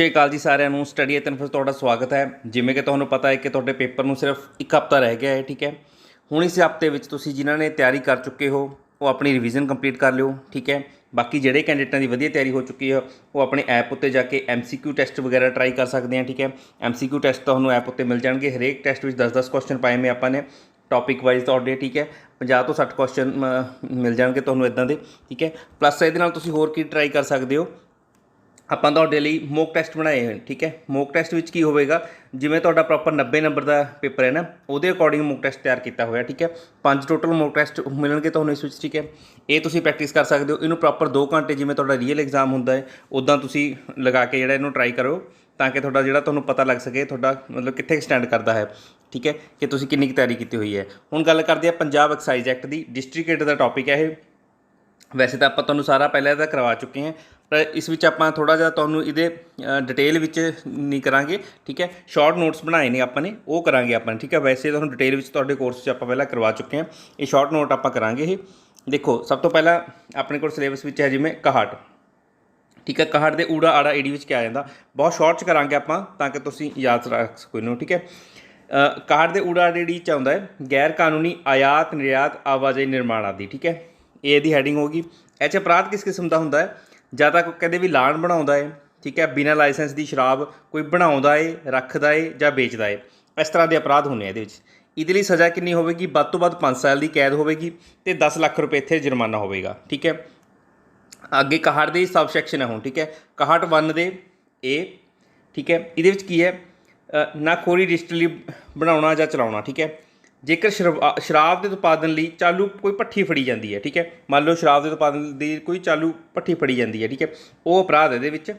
ਸਤਿ ਸ਼੍ਰੀ ਅਕਾਲ ਜੀ ਸਾਰਿਆਂ ਨੂੰ ਸਟੱਡੀ ਐਟ ਫਿਰ ਤੁਹਾਡਾ ਸਵਾਗਤ ਹੈ। ਜਿਵੇਂ ਕਿ ਤੁਹਾਨੂੰ ਪਤਾ ਹੈ ਕਿ ਤੁਹਾਡੇ ਪੇਪਰ ਨੂੰ ਸਿਰਫ ਇੱਕ ਹਫ਼ਤਾ ਰਹਿ ਗਿਆ ਹੈ, ਠੀਕ ਹੈ। ਹੁਣ ਇਸ ਹਫ਼ਤੇ ਵਿੱਚ ਤੁਸੀਂ ਜਿਨ੍ਹਾਂ ਨੇ ਤਿਆਰੀ ਕਰ ਚੁੱਕੇ ਹੋ, ਉਹ ਆਪਣੀ ਰਿਵੀਜ਼ਨ ਕੰਪਲੀਟ ਕਰ ਲਿਓ, ਠੀਕ ਹੈ। ਬਾਕੀ ਜਿਹੜੇ ਕੈਂਡੀਡੇਟਾਂ ਦੀ ਵਧੀਆ ਤਿਆਰੀ ਹੋ ਚੁੱਕੀ ਹੈ, ਉਹ ਆਪਣੇ ਐਪ ਉੱਤੇ ਜਾ ਕੇ ਐਮਸੀਕਿਊ ਟੈਸਟ ਵਗੈਰਾ ਟਰਾਈ ਕਰ ਸਕਦੇ ਆ ਠੀਕ ਹੈ। ਐਮਸੀਕਿਊ ਟੈਸਟ ਤੁਹਾਨੂੰ ਐਪ ਉੱਤੇ ਮਿਲ ਜਾਣਗੇ। ਹਰੇਕ ਟੈਸਟ ਵਿੱਚ 10-10 ਕੁਐਸਚਨ ਪਾਏ ਮੈਂ ਆਪਾਂ ਨੇ ਟੌਪਿਕ ਵਾਈਜ਼ ਤੁਹਾਡੇ, ਠੀਕ ਹੈ। 50 ਤੋਂ 60 ਕੁਐਸਚਨ ਮਿਲ ਜਾਣਗੇ ਤੁਹਾਨੂੰ ਇਦਾਂ ਦੇ, ਠੀਕ ਹੈ। ਪਲੱਸ ਇਹਦੇ ਨਾਲ ਤੁਸੀਂ ਹੋਰ ਕੀ ਟਰਾਈ ਕਰ ਸਕਦੇ ਹੋ? ਆਪਾਂ ਤੁਹਾਡੇ ਲਈ ਮੋਕ ਟੈਸਟ ਬਣਾਏ ਹੋਏ ਠੀਕ ਹੈ? ਮੋਕ ਟੈਸਟ ਵਿੱਚ ਕੀ ਹੋਵੇਗਾ? ਜਿਵੇਂ ਤੁਹਾਡਾ ਪ੍ਰੋਪਰ 90 ਨੰਬਰ ਦਾ ਪੇਪਰ ਹੈ ਨਾ, ਉਹਦੇ ਅਕੋਰਡਿੰਗ ਮੋਕ ਟੈਸਟ ਤਿਆਰ ਕੀਤਾ ਹੋਇਆ, ਠੀਕ ਹੈ? ਪੰਜ ਟੋਟਲ ਮੋਕ ਟੈਸਟ ਮਿਲਣਗੇ ਤੁਹਾਨੂੰ ਇਸ ਵਿੱਚ, ਠੀਕ ਹੈ? ਇਹ ਤੁਸੀਂ ਪ੍ਰੈਕਟਿਸ ਕਰ ਸਕਦੇ ਹੋ, ਇਹਨੂੰ ਪ੍ਰੋਪਰ 2 ਘੰਟੇ ਜਿਵੇਂ ਤੁਹਾਡਾ ਰੀਅਲ ਐਗਜ਼ਾਮ ਹੁੰਦਾ ਹੈ ਉਦਾਂ ਤੁਸੀਂ ਲਗਾ ਕੇ ਜਿਹੜਾ ਇਹਨੂੰ ਟਰਾਈ ਕਰੋ, ਤਾਂ ਕਿ ਤੁਹਾਡਾ ਜਿਹੜਾ ਤੁਹਾਨੂੰ ਪਤਾ ਲੱਗ ਸਕੇ, ਤੁਹਾਡਾ ਮਤਲਬ ਕਿੱਥੇ ਸਟੈਂਡ ਕਰਦਾ ਹੈ, ਠੀਕ ਹੈ? ਕਿ ਤੁਸੀਂ ਕਿੰਨੀ ਕੁ ਤਿਆਰੀ ਕੀਤੀ ਹੋਈ ਹੈ। ਹੁਣ ਗੱਲ ਕਰਦੇ ਆ ਪੰਜਾਬ ਐਕਸਾਈਜ਼ ਐਕਟ ਦੀ ਡਿਸਟ੍ਰਿਕਟ ਦਾ ਟੌਪਿਕ ਹੈ ਇਹ। ਵੈਸੇ ਤਾਂ ਆਪਾਂ ਤੁਹਾਨੂੰ ਸਾਰਾ ਪਹਿਲਾਂ ਇਹਦਾ ਕਰਵਾ ਚੁੱਕੇ ਹਾਂ ਪਰ ਇਸ ਵਿੱਚ ਆਪਾਂ ਥੋੜਾ ਜਿਹਾ ਤੁਹਾਨੂੰ ਇਹਦੇ ਡਿਟੇਲ ਵਿੱਚ ਨਹੀਂ ਕਰਾਂਗੇ ਠੀਕ ਹੈ? ਸ਼ਾਰਟ ਨੋਟਸ ਬਣਾਏ ਨੇ ਆਪਾਂ ਨੇ ਉਹ ਕਰਾਂਗੇ ਆਪਾਂ ਨੇ, ਠੀਕ ਹੈ? ਵੈਸੇ ਤੁਹਾਨੂੰ ਡਿਟੇਲ ਵਿੱਚ ਤੁਹਾਡੇ ਕੋਰਸ 'ਚ ਆਪਾਂ ਪਹਿਲਾਂ ਕਰਵਾ ਚੁੱਕੇ ਹਾਂ ਇਹ ਸ਼ਾਰਟ ਨੋਟ ਆਪਾਂ ਕਰਾਂਗੇ ਇਹ। ਦੇਖੋ ਸਭ ਤੋਂ ਪਹਿਲਾਂ ਆਪਣੇ ਕੋਲ ਸਿਲੇਬਸ ਵਿੱਚ ਹੈ ਜਿਵੇਂ 61 ਠੀਕ ਹੈ? 61 ਦੇ ਊੜਾ ਆੜਾ ਈਡੀ ਵਿੱਚ ਕਿਹਾ ਜਾਂਦਾ। ਬਹੁਤ ਸ਼ਾਰਟ ਚ ਕਰਾਂਗੇ ਆਪਾਂ ਤਾਂ ਕਿ ਤੁਸੀਂ ਯਾਦ ਰੱਖ ਸਕੋ ਇਹਨੂੰ ਠੀਕ ਹੈ? ਅ, 61 ਦੇ ਊੜਾ ਆੜਾ ਈਡੀ ਚ ਆਉਂਦਾ ਹੈ ਗੈਰ ਕਾਨੂੰਨੀ ਆਯਾਤ ਨਿਰਯਾਤ ਆਵਾਜਾਈ ਨਿਰਮਾਣ ਆਦਿ ਠੀਕ ਹੈ? ਇਹ ਇਹਦੀ ਹੈਡਿੰਗ ਹੋਗੀ ਇਹ 'ਚ ਅਪਰਾਧ ਕਿਸ ਕਿਸਮ ਦਾ ਹੁੰਦਾ ਹੈ? ਜਾਂ ਤਾਂ ਕਹਿੰਦੇ ਵੀ ਲਾਣ ਬਣਾਉਂਦਾ ਹੈ ਠੀਕ ਹੈ ਬਿਨਾਂ ਲਾਇਸੈਂਸ ਦੀ ਸ਼ਰਾਬ ਕੋਈ ਬਣਾਉਂਦਾ ਏ ਰੱਖਦਾ ਏ ਜਾਂ ਵੇਚਦਾ ਏ ਇਸ ਤਰ੍ਹਾਂ ਦੇ ਅਪਰਾਧ ਹੁੰਦੇ ਆ ਇਹਦੇ ਵਿੱਚ। ਇਹਦੇ ਲਈ ਸਜ਼ਾ ਕਿੰਨੀ ਹੋਵੇਗੀ? ਵੱਧ ਤੋਂ ਵੱਧ 5 ਸਾਲ ਦੀ ਕੈਦ ਹੋਵੇਗੀ ਤੇ 10 ਲੱਖ ਰੁਪਏ ਇੱਥੇ ਜੁਰਮਾਨਾ ਹੋਵੇਗਾ ਠੀਕ ਹੈ। ਅੱਗੇ 61 ਦੇ ਸਬ ਸੈਕਸ਼ਨ ਹੈ ਹੁਣ ਠੀਕ ਹੈ। 61 1 ਦੇ ਏ ਠੀਕ ਹੈ। ਇਹਦੇ ਵਿੱਚ ਕੀ ਹੈ? ਅ, ਨਾਖੋਰੀ ਡਿਸਟਿਲੀ ਬਣਾਉਣਾ ਜਾਂ ਚਲਾਉਣਾ ਠੀਕ ਹੈ। ਜੇਕਰ ਸ਼ਰਵਾ- ਸ਼ਰਾਬ ਦੇ ਉਤਪਾਦਨ ਲਈ ਚਾਲੂ ਕੋਈ ਭੱਠੀ ਫੜੀ ਜਾਂਦੀ ਹੈ, ਠੀਕ ਹੈ? ਮੰਨ ਲਓ ਸ਼ਰਾਬ ਦੇ ਉਤਪਾਦਨ ਦੀ ਕੋਈ ਚਾਲੂ ਭੱਠੀ ਫੜੀ ਜਾਂਦੀ ਹੈ, ਠੀਕ ਹੈ? ਉਹ ਅਪਰਾਧ ਇਹਦੇ ਵਿੱਚ।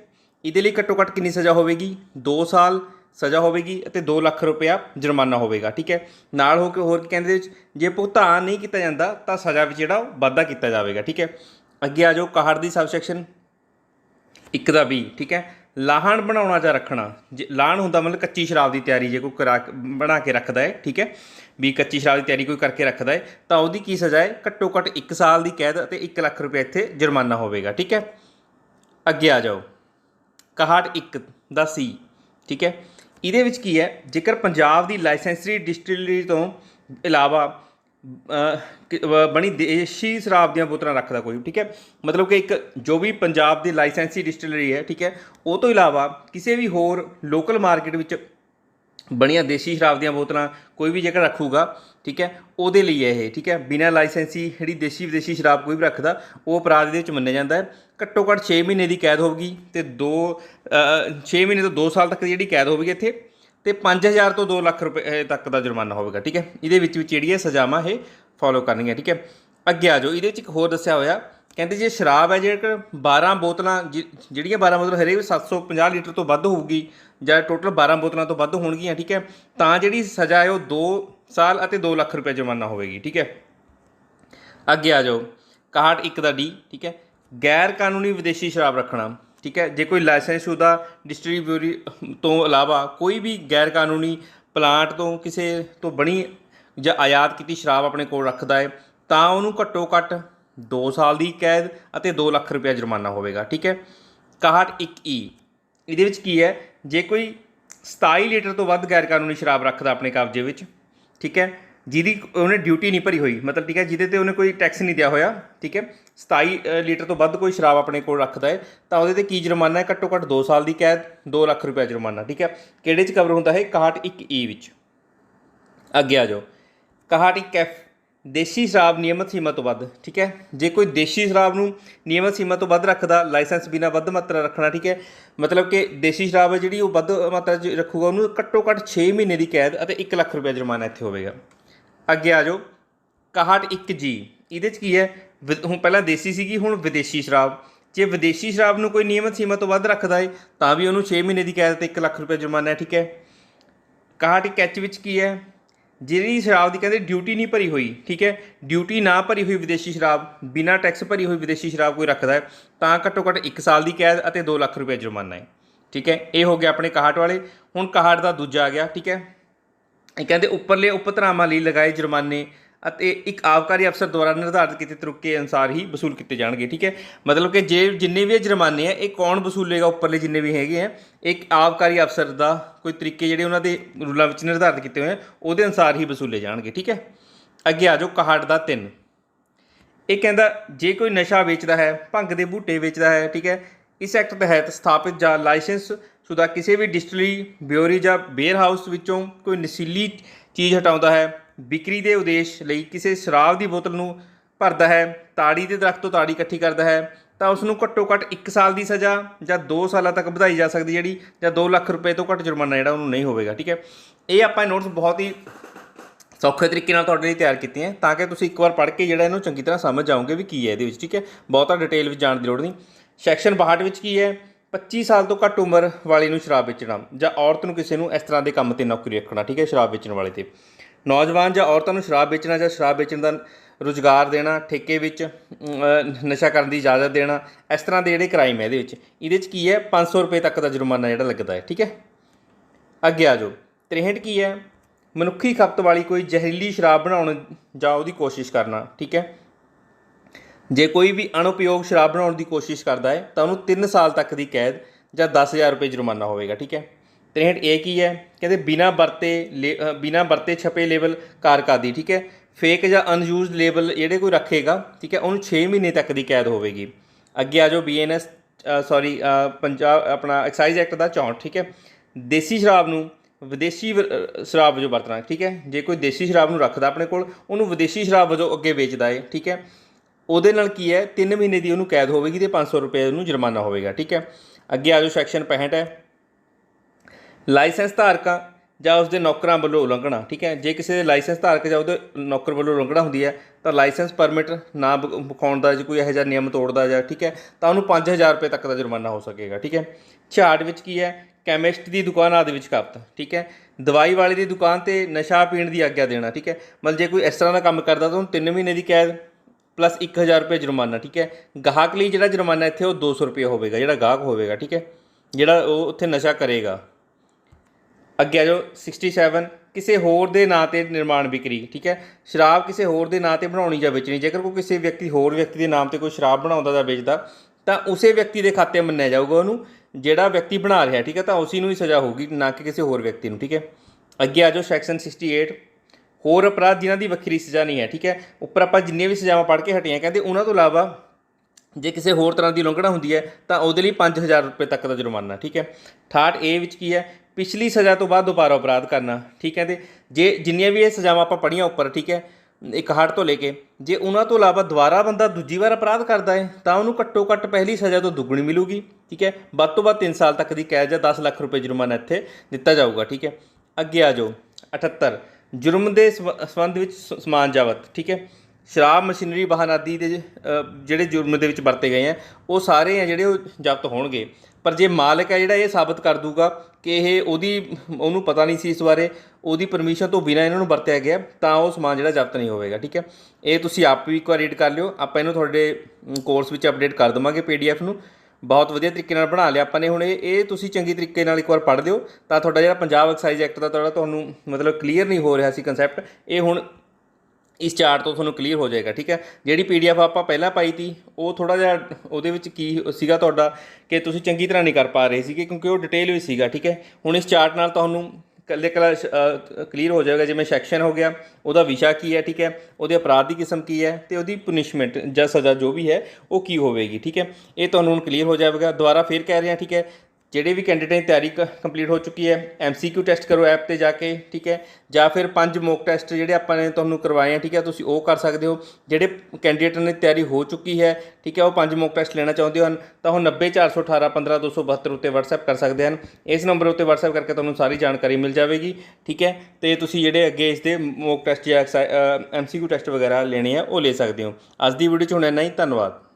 ਇਹਦੇ ਲਈ ਘੱਟੋ ਘੱਟ ਕਿੰਨੀ ਸਜ਼ਾ ਹੋਵੇਗੀ? 2 ਸਾਲ ਸਜ਼ਾ ਹੋਵੇਗੀ ਅਤੇ 2 ਲੱਖ ਰੁਪਇਆ ਜੁਰਮਾਨਾ ਹੋਵੇਗਾ, ਠੀਕ ਹੈ? ਨਾਲ ਹੋ ਕੇ ਹੋਰ ਕਹਿੰਦੇ ਵਿੱਚ, ਜੇ ਭੁਗਤਾਨ ਨਹੀਂ ਕੀਤਾ ਜਾਂਦਾ, ਤਾਂ ਸਜ਼ਾ ਵਿੱਚ ਜਿਹੜਾ ਉਹ ਵਾਧਾ ਕੀਤਾ ਜਾਵੇਗਾ, ਠੀਕ ਹੈ? ਅੱਗੇ ਆ ਜਾਓ 61 ਦੀ ਸਬ ਸੈਕਸ਼ਨ ਇੱਕ ਦਾ ਵੀ ਠੀਕ ਹੈ? ਲਾਹਣ ਬਣਾਉਣਾ ਜਾਂ ਰੱਖਣਾ? ਜੇ ਲਾਹਣ ਹੁੰਦਾ ਮਤਲਬ ਕੱਚੀ ਸ਼ਰਾਬ ਦੀ ਤਿਆਰੀ, ਜੇ ਕੋਈ ਕਰਾ ਬਣਾ ਕੇ ਰੱਖਦਾ ਹੈ, ਠੀਕ ਹੈ? ਵੀ ਕੱਚੀ ਸ਼ਰਾਬ ਦੀ ਤਿਆਰੀ ਕੋਈ ਕਰਕੇ ਰੱਖਦਾ ਹੈ, ਤਾਂ ਉਹਦੀ ਕੀ ਸਜ਼ਾ ਹੈ? ਘੱਟੋ ਘੱਟ 1 ਸਾਲ ਦੀ ਕੈਦ ਅਤੇ 1 ਲੱਖ ਰੁਪਏ ਇੱਥੇ ਜੁਰਮਾਨਾ ਹੋਵੇਗਾ, ਠੀਕ ਹੈ? ਅੱਗੇ ਆ ਜਾਓ। 61 ਇੱਕ ਦਾ ਸੀ, ਠੀਕ ਹੈ? ਇਹਦੇ ਵਿੱਚ ਕੀ ਹੈ? ਜੇਕਰ ਪੰਜਾਬ ਦੀ ਲਾਇਸੈਂਸਰੀ ਡਿਸਟਿਲਰੀ ਤੋਂ ਇਲਾਵਾ ਬਣੀ ਦੇਸ਼ੀ ਸ਼ਰਾਬ ਦੀਆਂ ਬੋਤਲਾਂ ਰੱਖਦਾ ਕੋਈ, ਠੀਕ ਹੈ? ਮਤਲਬ ਕਿ ਇੱਕ ਜੋ ਵੀ ਪੰਜਾਬ ਦੀ ਲਾਇਸੈਂਸੀ ਡਿਸਟਿਲਰੀ ਹੈ, ਠੀਕ ਹੈ? ਉਹ ਤੋਂ ਇਲਾਵਾ ਕਿਸੇ ਵੀ ਹੋਰ ਲੋਕਲ ਮਾਰਕੀਟ ਵਿੱਚ ਬਣੀਆਂ ਦੇਸ਼ੀ ਸ਼ਰਾਬ ਦੀਆਂ ਬੋਤਲਾਂ ਕੋਈ ਵੀ ਜੇਕਰ ਰੱਖੂਗਾ, ਠੀਕ ਹੈ, ਉਹਦੇ ਲਈ ਹੈ ਇਹ, ਠੀਕ ਹੈ, ਬਿਨਾਂ ਲਾਇਸੈਂਸੀ ਜਿਹੜੀ ਦੇਸ਼ੀ ਵਿਦੇਸ਼ੀ ਸ਼ਰਾਬ ਕੋਈ ਵੀ ਰੱਖਦਾ, ਉਹ ਅਪਰਾਧ ਦੇ ਵਿੱਚ ਮੰਨਿਆ ਜਾਂਦਾ ਹੈ। ਘੱਟੋ ਘੱਟ 6 ਮਹੀਨੇ ਦੀ ਕੈਦ ਹੋਵੇਗੀ ਤੇ 2 6 ਮਹੀਨੇ ਤੋਂ 2 ਸਾਲ ਤੱਕ ਦੀ ਜਿਹੜੀ ਕੈਦ ਹੋਵੇਗੀ ਇੱਥੇ, ਤੇ 5000 ਤੋਂ 2 ਲੱਖ ਰੁਪਏ ਤੱਕ ਦਾ ਜੁਰਮਾਨਾ ਹੋਵੇਗਾ, ਠੀਕ ਹੈ। ਇਹਦੇ ਵਿੱਚ ਵਿੱਚ ਜਿਹੜੀ ਹੈ ਸਜ਼ਾਵਾਂ ਇਹ ਫੋਲੋ ਕਰਨੀਆਂ, ਠੀਕ ਹੈ। ਅੱਗੇ ਆ ਜਾਓ, ਇਹਦੇ ਵਿੱਚ ਇੱਕ ਹੋਰ ਦੱਸਿਆ ਹੋਇਆ ਕਹਿੰਦੇ ਜੇ ਸ਼ਰਾਬ ਹੈ ਜੇਕਰ 12 ਬੋਤਲਾਂ ਜਿ- ਜਿਹੜੀਆਂ 12 ਬੋਤਲਾਂ, ਹਰੇਕ ਵਿੱਚ 750 ਲੀਟਰ ਤੋਂ ਵੱਧ ਹੋਊਗੀ ਜਾਂ ਟੋਟਲ 12 ਬੋਤਲਾਂ ਤੋਂ ਵੱਧ ਹੋਣਗੀਆਂ, ਠੀਕ ਹੈ, ਤਾਂ ਜਿਹੜੀ ਸਜ਼ਾ ਹੈ ਉਹ 2 ਸਾਲ ਅਤੇ 2 ਲੱਖ ਰੁਪਏ ਜੁਰਮਾਨਾ ਹੋਵੇਗੀ, ਠੀਕ ਹੈ। ਅੱਗੇ ਆ ਜਾਓ 61 ਇੱਕ ਦਾ ਡੀ, ਠੀਕ ਹੈ ਗੈਰ ਕਾਨੂੰਨੀ ਵਿਦੇਸ਼ੀ ਸ਼ਰਾਬ ਰੱਖਣਾ, ਠੀਕ ਹੈ, ਜੇ ਕੋਈ ਲਾਇਸੈਂਸਸ਼ੁਦਾ ਡਿਸਟ੍ਰੀਬਿਊਟਰੀ ਤੋਂ ਇਲਾਵਾ ਕੋਈ ਵੀ ਗੈਰ ਕਾਨੂੰਨੀ ਪਲਾਂਟ ਤੋਂ ਕਿਸੇ ਤੋਂ ਬਣੀ ਜਾਂ ਆਯਾਤ ਕੀਤੀ ਸ਼ਰਾਬ ਆਪਣੇ ਕੋਲ ਰੱਖਦਾ ਹੈ, ਤਾਂ ਉਹਨੂੰ ਘੱਟੋ ਘੱਟ 2 ਸਾਲ ਦੀ ਕੈਦ ਅਤੇ 2 ਲੱਖ ਰੁਪਏ ਜੁਰਮਾਨਾ ਹੋਵੇਗਾ, ਠੀਕ ਹੈ? 61 ਇੱਕ ਈ। ਇਹਦੇ ਵਿੱਚ ਕੀ ਹੈ? ਜੇ ਕੋਈ 27 ਲੀਟਰ ਤੋਂ ਵੱਧ ਗੈਰ ਕਾਨੂੰਨੀ ਸ਼ਰਾਬ ਰੱਖਦਾ ਆਪਣੇ ਕਬਜ਼ੇ ਵਿੱਚ, ਠੀਕ ਹੈ? ਜਿਹਦੀ ਉਹਨੇ ਡਿਊਟੀ ਨਹੀਂ ਭਰੀ ਹੋਈ, ਮਤਲਬ ਠੀਕ ਹੈ, ਜਿਹਦੇ ਤੇ ਉਹਨੇ ਕੋਈ ਟੈਕਸ ਨਹੀਂ ਦਿਆ ਹੋਇਆ, ਠੀਕ ਹੈ? 27 ਲੀਟਰ ਤੋਂ ਵੱਧ ਕੋਈ ਸ਼ਰਾਬ ਆਪਣੇ ਕੋਲ ਰੱਖਦਾ ਹੈ, ਤਾਂ ਉਹਦੇ ਤੇ ਕੀ ਜੁਰਮਾਨਾ ਹੈ? ਘੱਟੋ ਘੱਟ 2 ਸਾਲ ਦੀ ਕੈਦ 2 ਲੱਖ ਰੁਪਏ ਜੁਰਮਾਨਾ, ਠੀਕ ਹੈ? ਕਿਹੜੇ ਚ ਕਵਰ ਹੁੰਦਾ ਹੈ? 61 ਇੱਕ ਈ ਵਿੱਚ। ਅੱਗੇ ਆ ਜਾਓ। 61 ਇੱਕ ਐਫ ਦੇਸ਼ੀ ਸ਼ਰਾਬ ਨਿਯਮਤ ਸੀਮਾ ਤੋਂ ਵੱਧ, ਠੀਕ ਹੈ? ਜੇ ਕੋਈ ਦੇਸ਼ੀ ਸ਼ਰਾਬ ਨੂੰ ਨਿਯਮਤ ਸੀਮਾ ਤੋਂ ਵੱਧ ਰੱਖਦਾ, ਲਾਇਸੈਂਸ ਬਿਨਾ ਵੱਧ ਮਾਤਰਾ ਰੱਖਣਾ, ਠੀਕ ਹੈ? ਮਤਲਬ ਕਿ ਦੇਸ਼ੀ ਸ਼ਰਾਬ ਹੈ ਜਿਹੜੀ ਉਹ ਵੱਧ ਮਾਤਰਾ 'ਚ ਰੱਖੂਗਾ, ਉਹਨੂੰ ਘੱਟੋ ਘੱਟ 6 ਮਹੀਨੇ ਦੀ ਕੈਦ ਅਤੇ 1 ਲੱਖ ਰੁਪਏ ਜੁਰਮਾਨਾ ਇੱਥੇ ਹੋਵੇਗਾ। ਅੱਗੇ ਆ ਜਾਓ। 61 ਇੱਕ ਜੀ, ਇਹਦੇ 'ਚ ਕੀ ਹੈ? ਵਿ- ਹੁਣ ਪਹਿਲਾਂ ਦੇਸੀ ਸੀਗੀ, ਹੁਣ ਵਿਦੇਸ਼ੀ ਸ਼ਰਾਬ। ਜੇ ਵਿਦੇਸ਼ੀ ਸ਼ਰਾਬ ਨੂੰ ਕੋਈ ਨਿਯਮਤ ਸੀਮਾ ਤੋਂ ਵੱਧ ਰੱਖਦਾ ਹੈ ਤਾਂ ਵੀ ਉਹਨੂੰ 6 ਮਹੀਨੇ ਦੀ ਕੈਦ ਤੇ 1 ਲੱਖ ਰੁਪਏ ਜੁਰਮਾਨਾ ਹੈ ਠੀਕ ਹੈ? 61 ਕੈਚ ਵਿੱਚ ਕੀ ਹੈ? ਜਿਹੜੀ ਸ਼ਰਾਬ ਦੀ ਕਹਿੰਦੇ ਡਿਊਟੀ ਨਹੀਂ ਭਰੀ ਹੋਈ, ਠੀਕ ਹੈ? ਡਿਊਟੀ ਨਾ ਭਰੀ ਹੋਈ ਵਿਦੇਸ਼ੀ ਸ਼ਰਾਬ, ਬਿਨਾਂ ਟੈਕਸ ਭਰੀ ਹੋਈ ਵਿਦੇਸ਼ੀ ਸ਼ਰਾਬ ਕੋਈ ਰੱਖਦਾ ਹੈ, ਤਾਂ ਘੱਟੋ ਘੱਟ 1 ਸਾਲ ਦੀ ਕੈਦ ਅਤੇ 2 ਲੱਖ ਰੁਪਏ ਜੁਰਮਾਨਾ ਹੈ, ਠੀਕ ਹੈ? ਇਹ ਹੋ ਗਿਆ ਆਪਣੇ 61 ਵਾਲੇ, ਹੁਣ 61 ਦਾ ਦੂਜਾ ਆ ਗਿਆ, ਠੀਕ ਹੈ? ਇਹ ਕਹਿੰਦੇ ਉੱਪਰਲੇ ਉਪਧਾਰਾਵਾਂ ਲਈ ਲਗਾਏ ਜੁਰਮਾਨੇ ਅਤੇ ਇੱਕ ਆਬਕਾਰੀ ਅਫਸਰ ਦੁਆਰਾ ਨਿਰਧਾਰਿਤ ਕੀਤੇ ਤਰੀਕੇ ਅਨੁਸਾਰ ਹੀ ਵਸੂਲ ਕੀਤੇ ਜਾਣਗੇ, ਠੀਕ ਹੈ? ਮਤਲਬ ਕਿ ਜੇ ਜਿੰਨੇ ਵੀ ਜੁਰਮਾਨੇ ਆ, ਇਹ ਕੌਣ ਵਸੂਲੇਗਾ ਉੱਪਰਲੇ ਜਿੰਨੇ ਵੀ ਹੈਗੇ ਆ, ਇੱਕ ਆਬਕਾਰੀ ਅਫਸਰ ਦਾ ਕੋਈ ਤਰੀਕੇ ਜਿਹੜੇ ਉਹਨਾਂ ਦੇ ਰੂਲਾਂ ਵਿੱਚ ਨਿਰਧਾਰਿਤ ਕੀਤੇ ਹੋਏ ਆ, ਉਹਦੇ ਅਨੁਸਾਰ ਹੀ ਵਸੂਲੇ ਜਾਣਗੇ, ਠੀਕ ਹੈ? ਅੱਗੇ ਆ ਜਾਓ 61 ਦਾ 3 ਇਹ ਕਹਿੰਦਾ, ਜੇ ਕੋਈ ਨਸ਼ਾ ਵੇਚਦਾ ਹੈ, ਭੰਗ ਦੇ ਬੂਟੇ ਵੇਚਦਾ ਹੈ, ਠੀਕ ਹੈ, ਇਸ ਐਕਟ ਤਹਿਤ ਸਥਾਪਿਤ ਜਾਂ ਲਾਇਸੈਂਸ ਸ਼ੁਦਾ ਕਿਸੇ ਵੀ ਡਿਸਟਿਲਰੀ ਬਿਓਰੀ ਜਾਂ ਬੇਅਰ ਹਾਊਸ ਵਿੱਚੋਂ ਕੋਈ ਨਸ਼ੀਲੀ ਚੀਜ਼ ਹਟਾਉਂਦਾ ਹੈ ਵਿਕਰੀ ਦੇ ਉਦੇਸ਼ ਲਈ ਕਿਸੇ ਸ਼ਰਾਬ ਦੀ ਬੋਤਲ ਨੂੰ ਭਰਦਾ ਹੈ, ਤਾੜੀ ਦੇ ਦਰਖਤ ਤੋਂ ਤਾੜੀ ਇਕੱਠੀ ਕਰਦਾ ਹੈ, ਤਾਂ ਉਸ ਨੂੰ ਘੱਟੋ ਘੱਟ 1 ਸਾਲ ਦੀ ਸਜ਼ਾ ਜਾਂ 2 ਸਾਲਾਂ ਤੱਕ ਵਧਾਈ ਜਾ ਸਕਦੀ ਜਿਹੜੀ, ਜਾਂ 2 ਲੱਖ ਰੁਪਏ ਤੋਂ ਘੱਟ ਜੁਰਮਾਨਾ ਜਿਹੜਾ ਉਹਨੂੰ ਨਹੀਂ ਹੋਵੇਗਾ, ਠੀਕ ਹੈ? ਇਹ ਆਪਾਂ ਨੋਟਸ ਬਹੁਤ ਹੀ ਸੌਖੇ ਤਰੀਕੇ ਨਾਲ ਤੁਹਾਡੇ ਲਈ ਤਿਆਰ ਕੀਤੇ ਹੈ, ਤਾਂ ਕਿ ਤੁਸੀਂ ਇੱਕ ਵਾਰ ਪੜ੍ਹ ਕੇ ਜਿਹੜਾ ਇਹਨੂੰ ਚੰਗੀ ਤਰ੍ਹਾਂ ਸਮਝ ਜਾਓਗੇ ਵੀ ਕੀ ਹੈ ਇਹਦੇ ਵਿੱਚ, ਠੀਕ ਹੈ? ਬਹੁਤਾ ਡਿਟੇਲ ਵਿੱਚ ਜਾਣ ਦੀ ਲੋੜ ਨਹੀਂ। ਸੈਕਸ਼ਨ 62 ਵਿੱਚ ਕੀ ਹੈ? 25 ਸਾਲ ਤੋਂ ਘੱਟ ਉਮਰ ਵਾਲੇ ਨੂੰ ਸ਼ਰਾਬ ਵੇਚਣਾ ਜਾਂ ਔਰਤ ਨੂੰ ਕਿਸੇ ਨੂੰ ਇਸ ਤਰ੍ਹਾਂ ਦੇ ਕੰਮ ਤੇ ਨੌਕਰੀ ਰੱਖਣਾ, ਠੀਕ ਹੈ? ਸ਼ਰਾਬ ਵੇਚਣ ਵਾਲੇ ਤੇ। ਨੌਜਵਾਨ ਜਾਂ ਔਰਤਾਂ ਨੂੰ ਸ਼ਰਾਬ ਵੇਚਣਾ ਜਾਂ ਸ਼ਰਾਬ ਵੇਚਣ ਦਾ ਰੁਜ਼ਗਾਰ ਦੇਣਾ, ਠੇਕੇ ਵਿੱਚ ਨਸ਼ਾ ਕਰਨ ਦੀ ਇਜਾਜ਼ਤ ਦੇਣਾ, ਇਸ ਤਰ੍ਹਾਂ ਦੇ ਜਿਹੜੇ ਕ੍ਰਾਈਮ ਹੈ ਇਹਦੇ ਵਿੱਚ ਇਹਦੇ ਵਿੱਚ ਕੀ ਹੈ? 500 ਰੁਪਏ ਤੱਕ ਦਾ ਜੁਰਮਾਨਾ ਜਿਹੜਾ ਲੱਗਦਾ ਹੈ, ਠੀਕ ਹੈ? ਅੱਗੇ ਆ ਜਾਓ। 63 ਕੀ ਹੈ? ਮਨੁੱਖੀ ਖਪਤ ਵਾਲੀ ਕੋਈ ਜ਼ਹਿਰੀਲੀ ਸ਼ਰਾਬ ਬਣਾਉਣ ਜਾਂ ਉਹਦੀ ਕੋਸ਼ਿਸ਼ ਕਰਨਾ, ਠੀਕ ਹੈ? ਜੇ ਕੋਈ ਵੀ ਅਣਉਪਯੋਗ ਸ਼ਰਾਬ ਬਣਾਉਣ ਦੀ ਕੋਸ਼ਿਸ਼ ਕਰਦਾ ਹੈ, ਤਾਂ ਉਹਨੂੰ 3 ਸਾਲ ਤੱਕ ਦੀ ਕੈਦ ਜਾਂ 10000 ਰੁਪਏ ਜੁਰਮਾਨਾ ਹੋਵੇਗਾ, ਠੀਕ ਹੈ? 63 ਇਹ ਕੀ ਹੈ? ਕਹਿੰਦੇ ਬਿਨਾ ਵਰਤੇ ਲੇ- ਅ, ਬਿਨਾ ਵਰਤੇ ਛਪੇ ਲੇਬਲ ਕਾਰਕਾਦੀ ਠੀਕ ਹੈ? ਫੇਕ ਜਾਂ ਅਨਯੂਜ਼ਡ ਲੇਬਲ ਜਿਹੜੇ ਕੋਈ ਰੱਖੇਗਾ ਠੀਕ ਹੈ ਉਹਨੂੰ 6 ਮਹੀਨੇ ਤੱਕ ਦੀ ਕੈਦ ਹੋਵੇਗੀ। ਅੱਗੇ ਆ ਜਾਓ ਬੀਐਨਐਸ ਸੌਰੀ ਪੰਜਾਬ ਆਪਣਾ ਐਕਸਾਈਜ਼ ਐਕਟ ਦਾ 64 ਠੀਕ ਹੈ? ਦੇਸੀ ਸ਼ਰਾਬ ਨੂੰ ਵਿਦੇਸ਼ੀ ਵ- ਸ਼ਰਾਬ ਵਜੋਂ ਵਰਤਣਾ ਠੀਕ ਹੈ? ਜੇ ਕੋਈ ਦੇਸੀ ਸ਼ਰਾਬ ਨੂੰ ਰੱਖਦਾ ਆਪਣੇ ਕੋਲ ਉਹਨੂੰ ਵਿਦੇਸ਼ੀ ਸ਼ਰਾਬ ਵਜੋਂ ਅੱਗੇ ਵੇਚਦਾ ਏ ਠੀਕ ਹੈ? ਉਹਦੇ ਨਾਲ ਕੀ ਹੈ? 3 ਮਹੀਨੇ ਦੀ ਉਹਨੂੰ ਕੈਦ ਹੋਵੇਗੀ ਤੇ 500 ਰੁਪਏ ਉਹਨੂੰ ਜੁਰਮਾਨਾ ਹੋਵੇਗਾ ਠੀਕ ਹੈ? ਅੱਗੇ ਆ ਜਾਓ ਸੈਕਸ਼ਨ 65 ਹੈ। ਲਾਇਸੈਂਸ ਧਾਰਕਾਂ ਜਾਂ ਉਸਦੇ ਨੌਕਰਾਂ ਵੱਲੋਂ ਉਲੰਘਣਾ, ਠੀਕ ਹੈ? ਜੇ ਕਿਸੇ ਦੇ ਲਾਇਸੈਂਸ ਧਾਰਕ ਜਾਂ ਉਹਦੇ ਨੌਕਰ ਵੱਲੋਂ ਉਲੰਘਣਾ ਹੁੰਦੀ ਹੈ, ਤਾਂ ਲਾਇਸੈਂਸ ਪਰਮਿਟ ਨਾ ਵਿ- ਵਿਖਾਉਣ ਦਾ ਜੇ ਕੋਈ ਇਹੋ ਜਿਹਾ ਨਿਯਮ ਤੋੜਦਾ ਜਾਂ, ਠੀਕ ਹੈ? ਤਾਂ ਉਹਨੂੰ 5000 ਰੁਪਏ ਤੱਕ ਦਾ ਜੁਰਮਾਨਾ ਹੋ ਸਕੇਗਾ, ਠੀਕ ਹੈ? ਝਾੜ ਵਿੱਚ ਕੀ ਹੈ? ਕੈਮਿਸਟ ਦੀ ਦੁਕਾਨ ਆਦਿ ਵਿੱਚ ਕਪਤ ਠੀਕ ਹੈ? ਦਵਾਈ ਵਾਲੇ ਦੀ ਦੁਕਾਨ ਤੇ ਨਸ਼ਾ ਪੀਣ ਦੀ ਆਗਿਆ ਦੇਣਾ, ਠੀਕ ਹੈ? ਮਤਲਬ ਜੇ ਕੋਈ ਇਸ ਤਰ੍ਹਾਂ ਦਾ ਕੰਮ ਕਰਦਾ ਤਾਂ ਉਹਨੂੰ 3 ਮਹੀਨੇ ਦੀ ਕੈਦ ਪਲੱਸ 1000 ਰੁਪਏ ਜੁਰਮਾਨਾ, ਠੀਕ ਹੈ? ਗਾਹਕ ਲਈ ਜਿਹੜਾ ਜੁਰਮਾਨਾ ਇੱਥੇ ਉਹ 200 ਰੁਪਏ ਹੋਵੇਗਾ, ਜਿਹੜਾ ਗਾਹਕ ਹੋਵੇਗਾ, ਠੀਕ ਹੈ? ਜਿਹੜਾ ਉਹ ਉੱਥੇ ਨਸ਼ਾ ਕਰੇਗਾ। ਅੱਗੇ ਆ ਜਾਓ 67 ਕਿਸੇ ਹੋਰ ਦੇ ਨਾਂ ਤੇ ਨਿਰਮਾਣ ਵਿਕਰੀ, ਠੀਕ ਹੈ? ਸ਼ਰਾਬ ਕਿਸੇ ਹੋਰ ਦੇ ਨਾਂ ਤੇ ਬਣਾਉਣੀ ਜਾਂ ਵੇਚਣੀ, ਜੇਕਰ ਕੋਈ ਕਿਸੇ ਵਿਅਕਤੀ, ਹੋਰ ਵਿਅਕਤੀ ਦੇ ਨਾਮ ਤੇ ਕੋਈ ਸ਼ਰਾਬ ਬਣਾਉਂਦਾ ਜਾਂ ਵੇਚਦਾ, ਤਾਂ ਉਸੇ ਵਿਅਕਤੀ ਦੇ ਖਾਤੇ ਮੰਨਿਆ ਜਾਊਗਾ ਉਹਨੂੰ, ਜਿਹੜਾ ਵਿਅਕਤੀ ਬਣਾ ਰਿਹਾ, ਠੀਕ ਹੈ? ਤਾਂ ਉਸੇ ਨੂੰ ਹੀ ਸਜ਼ਾ ਹੋਊਗੀ, ਨਾ ਕਿ ਕਿਸੇ ਹੋਰ ਵਿਅਕਤੀ ਨੂੰ, ਠੀਕ ਹੈ? ਅੱਗੇ ਆ ਜਾਓ ਸੈਕਸ਼ਨ 68 ਹੋਰ ਅਪਰਾਧ ਜਿਨ੍ਹਾਂ ਦੀ ਵੱਖਰੀ ਸਜ਼ਾ ਨਹੀਂ ਹੈ, ਠੀਕ ਹੈ? ਉੱਪਰ ਆਪਾਂ ਜਿੰਨੀਆਂ ਵੀ ਸਜ਼ਾਵਾਂ ਪੜ੍ਹ ਕੇ ਹਟੀਆਂ, ਕਹਿੰਦੇ ਉਹਨਾਂ ਤੋਂ ਇਲਾਵਾ ਜੇ ਕਿਸੇ ਹੋਰ ਤਰ੍ਹਾਂ ਦੀ ਉਲੰਘਣਾ ਹੁੰਦੀ ਹੈ, ਤਾਂ ਉਹਦੇ ਲਈ 5000 ਰੁਪਏ ਤੱਕ ਦਾ ਜੁਰਮਾਨਾ, ਠੀਕ ਹੈ? 68 ਏ ਵਿੱਚ ਕੀ ਹੈ? ਪਿਛਲੀ ਸਜ਼ਾ ਤੋਂ ਬਾਅਦ ਦੁਬਾਰਾ ਅਪਰਾਧ ਕਰਨਾ, ਠੀਕ ਹੈ ਤੇ ਜੇ ਜਿੰਨੀਆਂ ਵੀ ਇਹ ਸਜ਼ਾਵਾਂ ਆਪਾਂ ਪੜ੍ਹੀਆਂ ਉੱਪਰ, ਠੀਕ ਹੈ, ਇੱਕ ਹੱਟ ਤੋਂ ਲੈ ਕੇ, ਜੇ ਉਹਨਾਂ ਤੋਂ ਇਲਾਵਾ ਦੁਬਾਰਾ ਬੰਦਾ ਦੂਜੀ ਵਾਰ ਅਪਰਾਧ ਕਰਦਾ ਹੈ, ਤਾਂ ਉਹਨੂੰ ਘੱਟੋ ਘੱਟ ਪਹਿਲੀ ਸਜ਼ਾ ਤੋਂ ਦੁੱਗਣੀ ਮਿਲੂਗੀ, ਠੀਕ ਹੈ, ਵੱਧ ਤੋਂ ਵੱਧ 3 ਸਾਲ ਤੱਕ ਦੀ ਕੈਦ ਜਾਂ 10 ਲੱਖ ਰੁਪਏ ਜੁਰਮਾਨਾ ਇੱਥੇ ਦਿੱਤਾ ਜਾਊਗਾ, ਠੀਕ ਹੈ। ਅੱਗੇ ਆ ਜਾਓ 78 ਜੁਰਮ ਦੇ ਸਬੰ- ਸੰਬੰਧ ਵਿੱਚ ਸ- ਸਮਾਨ ਜਾਵਤ, ਠੀਕ ਹੈ। ਸ਼ਰਾਬ, ਮਸ਼ੀਨਰੀ, ਵਾਹਨ ਆਦਿ ਦੇ ਜਿਹੜੇ ਜੁਰਮ ਦੇ ਵਿੱਚ ਵਰਤੇ ਗਏ ਆ ਉਹ ਸਾਰੇ ਆ ਜਿਹੜੇ ਉਹ ਜ਼ਬਤ ਹੋਣਗੇ। ਪਰ ਜੇ ਮਾਲਕ ਹੈ ਜਿਹੜਾ ਇਹ ਸਾਬਤ ਕਰ ਦੂਗਾ ਕਿ ਇਹ ਉਹਦੀ, ਉਹਨੂੰ ਪਤਾ ਨਹੀਂ ਸੀ ਇਸ ਬਾਰੇ, ਉਹਦੀ ਪਰਮਿਸ਼ਨ ਤੋਂ ਬਿਨਾਂ ਇਹਨਾਂ ਨੂੰ ਵਰਤਿਆ ਗਿਆ, ਤਾਂ ਉਹ ਸਮਾਨ ਜਿਹੜਾ ਜ਼ਬਤ ਨਹੀਂ ਹੋਵੇਗਾ, ਠੀਕ ਹੈ? ਇਹ ਤੁਸੀਂ ਆਪ ਵੀ ਇੱਕ ਵਾਰ ਰੀਡ ਕਰ ਲਿਓ, ਆਪਾਂ ਇਹਨੂੰ ਤੁਹਾਡੇ ਕੋਰਸ ਵਿੱਚ ਅਪਡੇਟ ਕਰ ਦਵਾਂਗੇ ਪੀਡੀਐਫ ਨੂੰ। ਬਹੁਤ ਵਧੀਆ ਤਰੀਕੇ ਨਾਲ ਬਣਾ ਲਿਆ ਆਪਾਂ ਨੇ ਹੁਣ ਇਹ ਇਹ ਤੁਸੀਂ ਚੰਗੀ ਤਰੀਕੇ ਨਾਲ ਇੱਕ ਵਾਰ ਪੜ੍ਹ ਦਿਓ ਤਾਂ ਤੁਹਾਡਾ ਜਿਹੜਾ ਪੰਜਾਬ ਐਕਸਾਈਜ਼ ਐਕਟ ਦਾ ਤੁਹਾਡਾ ਤੁਹਾਨੂੰ ਮਤਲਬ ਕਲੀਅਰ ਨਹੀਂ ਹੋ ਰਿਹਾ ਸੀ ਕਨਸੈਪਟ ਇਹ ਹੁਣ ਇਸ ਚਾਰਟ ਤੋਂ ਤੁਹਾਨੂੰ ਕਲੀਅਰ ਹੋ ਜਾਏਗਾ, ਠੀਕ ਹੈ? ਜਿਹੜੀ ਪੀਡੀਐਫ ਆਪਾਂ ਪਹਿਲਾਂ ਪਾਈ ਤੀ, ਉਹ ਥੋੜਾ ਜਿਹਾ ਉਹਦੇ ਵਿੱਚ ਕੀ ਸੀਗਾ ਤੁਹਾਡਾ ਕਿ ਤੁਸੀਂ ਚੰਗੀ ਤਰ੍ਹਾਂ ਨਹੀਂ ਕਰ ਪਾ ਰਹੇ ਸੀਗੇ, ਕਿਉਂਕਿ ਉਹ ਡਿਟੇਲ ਵਿੱਚ ਸੀਗਾ, ਠੀਕ ਹੈ? ਹੁਣ ਇਸ ਚਾਰਟ ਨਾਲ ਤੁਹਾਨੂੰ ਕੱਲੇ ਕੱਲਾ ਕਲੀਅਰ ਹੋ ਜਾਏਗਾ, ਜਿਵੇਂ ਸੈਕਸ਼ਨ ਹੋ ਗਿਆ, ਉਹਦਾ ਵਿਸ਼ਾ ਕੀ ਹੈ, ਠੀਕ ਹੈ? ਉਹਦੇ ਅਪਰਾਧ ਦੀ ਕਿਸਮ ਕੀ ਹੈ ਤੇ ਉਹਦੀ ਪੁਨਿਸ਼ਮੈਂਟ ਜਾਂ ਸਜ਼ਾ ਜੋ ਵੀ ਹੈ, ਉਹ ਕੀ ਹੋਵੇਗੀ, ਠੀਕ ਹੈ? ਇਹ ਤੁਹਾਨੂੰ ਹੁਣ ਕਲੀਅਰ ਹੋ ਜਾਵੇਗਾ ਦੁਬਾਰਾ ਫੇਰ ਕਹਿ ਰਹੇ ਹਾਂ, ਠੀਕ ਹੈ? ਜਿਹੜੇ ਵੀ ਕੈਂਡੀਡੇਟ ਦੀ ਤਿਆਰੀ ਕੰਪਲੀਟ ਹੋ ਚੁੱਕੀ ਹੈ ਐਮਸੀਕਿਊ ਟੈਸਟ ਕਰੋ ਐਪ ਤੇ ਜਾ ਕੇ, ਠੀਕ ਹੈ? ਜਾਂ ਫਿਰ ਪੰਜ ਮੌਕ ਟੈਸਟ ਜਿਹੜੇ ਆਪਾਂ ਨੇ ਤੁਹਾਨੂੰ ਕਰਵਾਏ ਆ, ਠੀਕ ਹੈ? ਤੁਸੀਂ ਉਹ ਕਰ ਸਕਦੇ ਹੋ। ਜਿਹੜੇ ਕੈਂਡੀਡੇਟ ਨੇ ਤਿਆਰੀ ਹੋ ਚੁੱਕੀ ਹੈ, ਠੀਕ ਹੈ? ਉਹ ਪੰਜ ਮੌਕ ਟੈਸਟ ਲੈਣਾ ਚਾਹੁੰਦੇ ਹਨ, ਤਾਂ ਉਹ 90418 15272 ਉੱਤੇ WhatsApp ਕਰ ਸਕਦੇ ਹਨ। ਇਸ ਨੰਬਰ ਉੱਤੇ WhatsApp ਕਰਕੇ ਤੁਹਾਨੂੰ ਸਾਰੀ ਜਾਣਕਾਰੀ ਮਿਲ ਜਾਵੇਗੀ, ਠੀਕ ਹੈ? ਤੇ ਤੁਸੀਂ ਜਿਹੜੇ ਅੱਗੇ ਇਸ ਦੇ ਮੌਕ ਟੈਸਟ ਜਾਂ ਐਮਸੀਕਿਊ ਟੈਸਟ ਵਗੈਰਾ ਲੈਣੇ ਆ, ਉਹ ਲੈ ਸਕਦੇ ਹੋ। ਅੱਜ ਦੀ ਵੀਡੀਓ 'ਚ ਹੁਣ ਇੰਨਾ ਹੀ, ਧੰਨਵਾਦ।